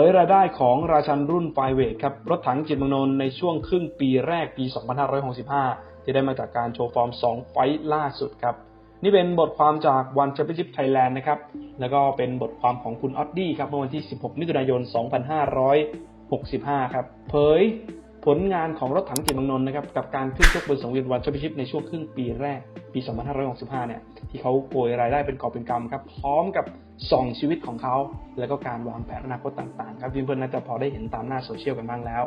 ผยรายได้ของราชันรุ่นไฟเวทครับ รถถังจิตมงนนในช่วงครึ่งปีแรกปี 2565 ที่ได้มาจากการโชว์ฟอร์ม 2 ไฟต์ล่าสุดครับ นี่เป็นบทความจากวันแชมเปี้ยนชิพไทยแลนด์นะครับ แล้วก็เป็นบทความของคุณออดดี้ครับเมื่อวันที่ 16 มิถุนายน 2565 ครับ เผย ผลงานของรถถังจิตรเมืองนนท์นะครับกับการขึ้นชกบนสังเวียนวันแชมเปี้ยนชิพในช่วงครึ่งปีแรกปี 2565 เนี่ยที่เขาโกยรายได้เป็นกอบเป็นกำครับพร้อมกับส่องชีวิตของเขา แล้วก็การวางแผนอนาคตต่างๆ ครับเพื่อนๆน่าจะพอได้เห็นตามหน้าโซเชียลกันบ้างแล้ว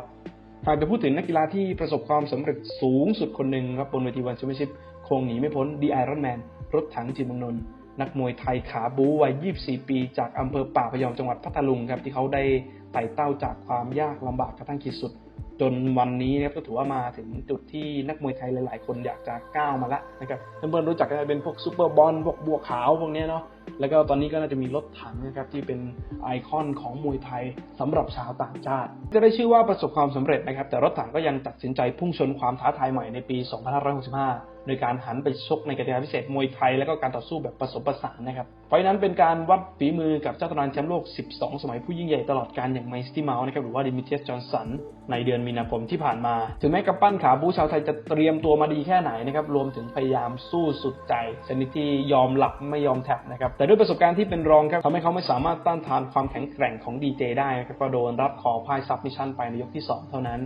หากจะพูดถึงนักกีฬาที่ประสบความสำเร็จสูงสุดคนหนึ่งครับบนเวทีวันแชมเปี้ยนชิพคงหนีไม่พ้นดีไอรอนแมนรถถังจิตรเมืองนนท์นักมวยไทยขาบูวัย 24 ปี จากอำเภอป่าพยอมจังหวัดพัทลุงครับที่เขาได้ไต่เต้าจากความยากลำบากกระทั่งขีดสุด จนวันนี้นะครับก็ถือว่ามาถึงจุดที่นักมวยไทยหลาย ๆ คนอยากจะก้าวมาละนะครับเพื่อนๆรู้จักกันเป็นพวกซูเปอร์บอลพวกบัวขาวพวกเนี้ยเนาะ แล้วก็ตอนนี้ก็น่าจะมีรถถังนะครับที่เป็นไอคอนของมวยไทยสำหรับชาวต่างชาติ จะได้ชื่อว่าประสบความสำเร็จนะครับ แต่รถถังก็ยังตัดสินใจพุ่งชนความท้าทายใหม่ในปี 2565 โดยการหันไปชกในกติกาพิเศษมวยไทย และก็การต่อสู้แบบผสมผสานนะครับไฟนั้นเป็นการวัดฝีมือกับเจ้าตำนานแชมป์โลก 12 สมัยผู้ยิ่งใหญ่ตลอดการอย่างไมสตี้เมาส์นะครับหรือว่าดิมิเทสจอห์นสันในเดือนมีนาคมที่ผ่านมา ถึงแม้กับปั้นขาบูชาวไทยจะเตรียมตัวมาดีแค่ไหนนะครับรวมถึงพยายามสู้สุดใจชนิดที่ยอมหลับไม่ยอมแท็บนะครับแต่ด้วยประสบการณ์ที่เป็นรองครับทำให้เขาไม่สามารถต้านทานความแข็งแกร่งของดีเจได้ครับก็โดนรับขอพ่ายซับมิชชั่นไปในยกที่ 2 เท่านั้น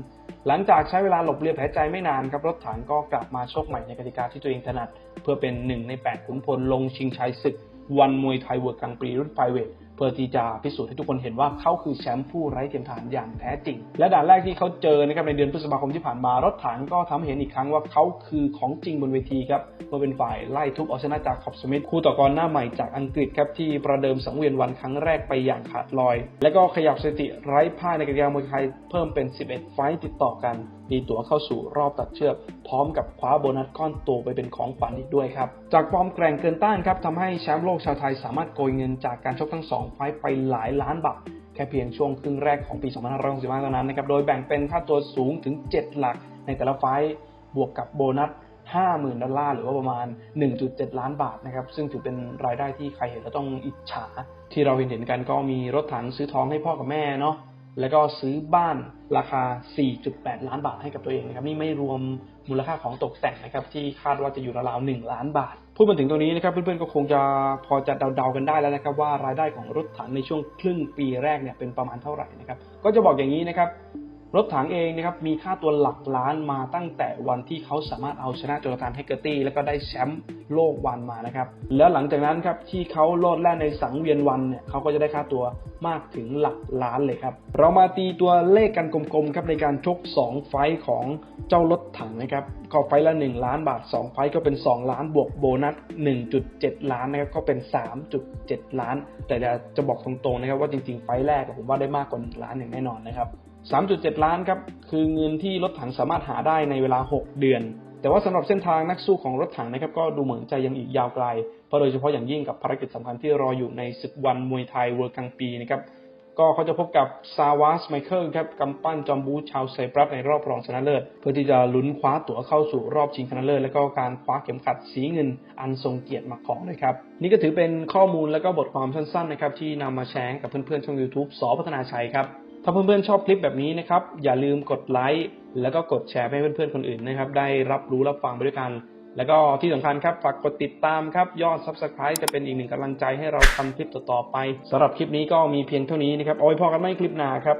หลังจากใช้เวลาหลบเลียแผลใจไม่นานครับรถถังก็กลับมาชกใหม่ในกติกาที่ตัวเองถนัด เพื่อเป็นหนึ่งใน8ขุนพลลงชิงชัยศึก วันมวยไทยเวิร์กกลางปีรุ่นไฟเวท เพื่อที่จะพิสูจน์ให้ทุกคนเห็นว่าเขาคือแชมป์ผู้ไร้เทียมทานอย่างแท้จริง และด่านแรกที่เขาเจอนะครับในเดือนพฤษภาคมที่ผ่านมารถถังก็ทำให้เห็นอีกครั้งว่าเขาคือของจริงบนเวทีครับเมื่อเป็นฝ่ายไล่ทุบเอาชนะจากขอบสมิธคู่ต่อกรหน้าใหม่จากอังกฤษครับที่ประเดิมสังเวียนวันครั้งแรกไปอย่างขาดลอย และก็ขยับสถิติไร้พ่ายในกติกามวยไทยเพิ่มเป็น 11 ไฟต์ติดต่อกันมีตั๋วเข้าสู่รอบตัดเชือก พร้อมกับคว้าโบนัสก้อนโตไปเป็นของขวัญอีกด้วยครับจากความแกร่งเกินต้านครับทำให้แชมป์โลกชาวไทยสามารถโกยเงินจากการชกทั้ง2 ไฟต์ไปหลายล้านบาทแค่เพียงช่วงครึ่งแรกของปี 2565เท่านั้นนะครับ โดยแบ่งเป็นค่าตัวสูงถึง 7 หลักในแต่ละไฟต์บวกกับโบนัส 50,000 ดอลลาร์หรือว่าประมาณ 1.7 ล้านบาทนะครับ ซึ่งถือเป็นรายได้ที่ใครเห็นแล้วต้องอิจฉา ที่เราเห็นเห็นกันก็มีรถถังซื้อทองให้พ่อกับแม่เนาะ แล้วก็ซื้อบ้านราคา 4.8 ล้านบาทให้กับตัวเองนะครับ นี่ไม่รวมมูลค่าของตกแต่งนะครับ ที่คาดว่าจะอยู่ราวๆ1ล้านบาท พูดมาถึงตรงนี้นะครับ เพื่อนๆก็คงจะพอจะเดาๆกันได้แล้วนะครับ ว่ารายได้ของรถถังในช่วงครึ่งปีแรกเนี่ยเป็นประมาณเท่าไหร่นะครับ ก็จะบอกอย่างนี้นะครับ รถถังเองนะครับมีค่าตัวหลักล้านมาตั้งแต่วันที่เขาสามารถเอาชนะโจนาธานแฮกเกอร์ตี้แล้วก็ได้แชมป์โลกวันมานะครับ แล้วหลังจากนั้นครับที่เขาโลดแล่นในสังเวียนวันเนี่ยเขาก็จะได้ค่าตัวมากถึงหลักล้านเลยครับ เรามาตีตัวเลขกันกลมๆครับในการชก 2 ไฟของเจ้ารถถังนะครับ ก็ไฟละ 1 ล้านบาท 2 ไฟก็เป็น 2 ล้านบวกโบนัส 1.7 ล้านนะครับก็เป็น 3.7 ล้าน แต่จะจะบอกตรงๆนะครับว่าจริงๆ ไฟแรกผมว่าได้มากกว่า 1 ล้านอย่างแน่นอนนะครับ 3.7 ล้านครับคือเงินที่รถถังสามารถหาได้ในเวลา 6 เดือน แต่ว่าสำหรับเส้นทางนักสู้ของรถถังนะครับก็ดูเหมือนจะยังอีกยาวไกลเพราะโดยเฉพาะอย่างยิ่งกับภารกิจสำคัญที่รออยู่ในศึกวันมวยไทยเวิร์กลางปีนะครับ ก็เขาจะพบกับซาวาสไมเคิลครับกำปั้นจอมบูชาวไซปรัสในรอบรองชนะเลิศ เพื่อที่จะลุ้นคว้าตั๋วเข้าสู่รอบชิงชนะเลิศ และก็การคว้าเข็มขัดสีเงินอันทรงเกียรติมาของเลยครับ นี่ก็ถือเป็นข้อมูลและก็บทความสั้นๆนะครับที่นำมาแชร์กับเพื่อนๆช่อง YouTube สอพัฒนาชัยครับ ถ้าเพื่อนๆชอบคลิปแบบนี้นะครับอย่าลืมกดไลค์แล้วก็กดแชร์ให้เพื่อนๆคนอื่นนะครับได้รับรู้รับฟังไปด้วยกัน แล้วก็ที่สำคัญครับฝากกดติดตามครับ ยอด Subscribe จะเป็นอีกหนึ่งกำลังใจให้เราทำคลิปต่อๆไปสำหรับคลิปนี้ก็มีเพียงเท่านี้นะครับเอาไว้พอกันไม่คลิปหน้าครับ